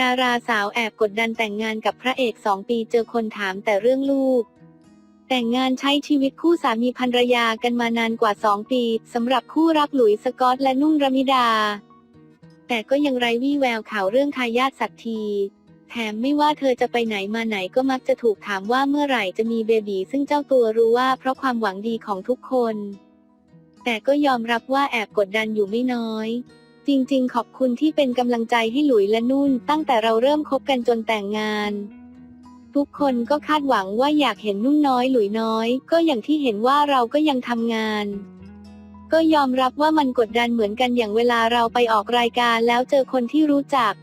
ดาราสาวแอบกดดันแต่งงานกับพระเอกสองปีเจอคนถามแต่เรื่องลูก แต่งงานใช้ชีวิตคู่สามีภรรยากันมานานกว่าสองปีสำหรับคู่รักหลุยส์สกอตและนุ่นรมิดา แต่ก็ยังไร้วี่แววข่าวเรื่องทายาทสักที แถมไม่ว่าเธอจะไปไหนมาไหนก็มักจะถูกถามว่าเมื่อไหร่จะมีเบบีซึ่งเจ้าตัวรู้ว่าเพราะความหวังดีของทุกคน แต่ก็ยอมรับว่าแอบกดดันอยู่ไม่น้อย จริงๆ ขอบคุณที่เป็นกำลังใจให้หลุยและนุ่น ตั้งแต่เราเริ่มคบกันจนแต่งงาน ทุกคนก็คาดหวังว่าอยากเห็นนุ่นน้อยหลุยน้อย ก็อย่างที่เห็นว่าเราก็ยังทำงาน ก็ยอมรับว่ามันกดดันเหมือนกันอย่างเวลาเราไปออกรายการแล้วเจอคนที่รู้จัก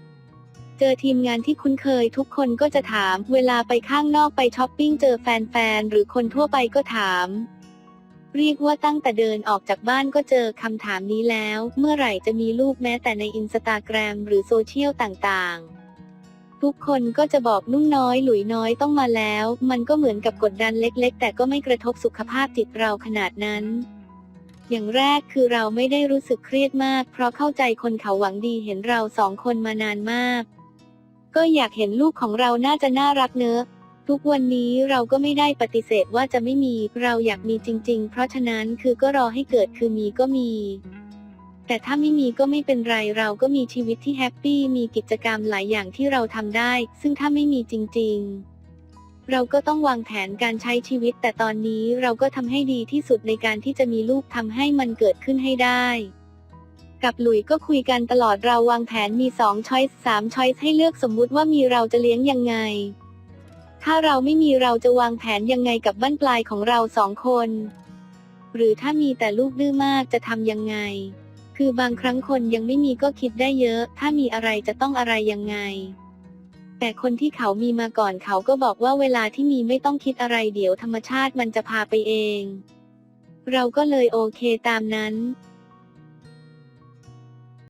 เจอทีมงานที่คุ้นเคยทุกคนก็จะถาม เวลาไปข้างนอกไปช้อปปิ้งเจอแฟนๆหรือคนทั่วไปก็ถาม เรียกว่าตั้งแต่เดินออกจากบ้านก็เจอคำถามนี้แล้ว เมื่อไหร่จะมีลูกแม้แต่ในอินสตาแกรมหรือโซเชียลต่างๆ ทุกคนก็จะบอกนุ่งน้อยหลุยน้อยต้องมาแล้ว มันก็เหมือนกับกดดันเล็ก ๆ แต่ก็ไม่กระทบสุขภาพจิตเราขนาดนั้น อย่างแรกคือเราไม่ได้รู้สึกเครียดมาก เพราะเข้าใจคนเขาหวังดีเห็นเราสองคนมานานมาก ก็อยากเห็นลูกของเราน่าจะน่ารักเนอะ ทุกวันนี้เราก็ไม่ได้ปฏิเสธว่าจะไม่มี เราอยากมีจริง ๆ เพราะฉะนั้นคือก็รอให้เกิดคือมีก็มี แต่ถ้าไม่มีก็ไม่เป็นไร เราก็มีชีวิตที่แฮปปี้ มีกิจกรรมหลายอย่างที่เราทำได้ ซึ่งถ้าไม่มีจริง ๆ เราก็ต้องวางแผนการใช้ชีวิต แต่ตอนนี้เราก็ทำให้ดีที่สุดในการที่จะมีลูกทำให้มันเกิดขึ้นให้ได้กับหลุยก็คุยกันตลอดเราวางแผนมี2ช้อยส์3ช้อยส์ให้เลือกสมมุติว่ามีเราจะเลี้ยงยังไง ถ้าเราไม่มีเราจะวางแผนยังไงกับบ้านปลายของเราสองคน หรือถ้ามีแต่ลูกดื้อมากจะทำยังไง คือบางครั้งคนยังไม่มีก็คิดได้เยอะ ถ้ามีอะไรจะต้องอะไรยังไง แต่คนที่เขามีมาก่อนเขาก็บอกว่าเวลาที่มีไม่ต้องคิดอะไรเดี๋ยวธรรมชาติมันจะพาไปเอง เราก็เลยโอเคตามนั้น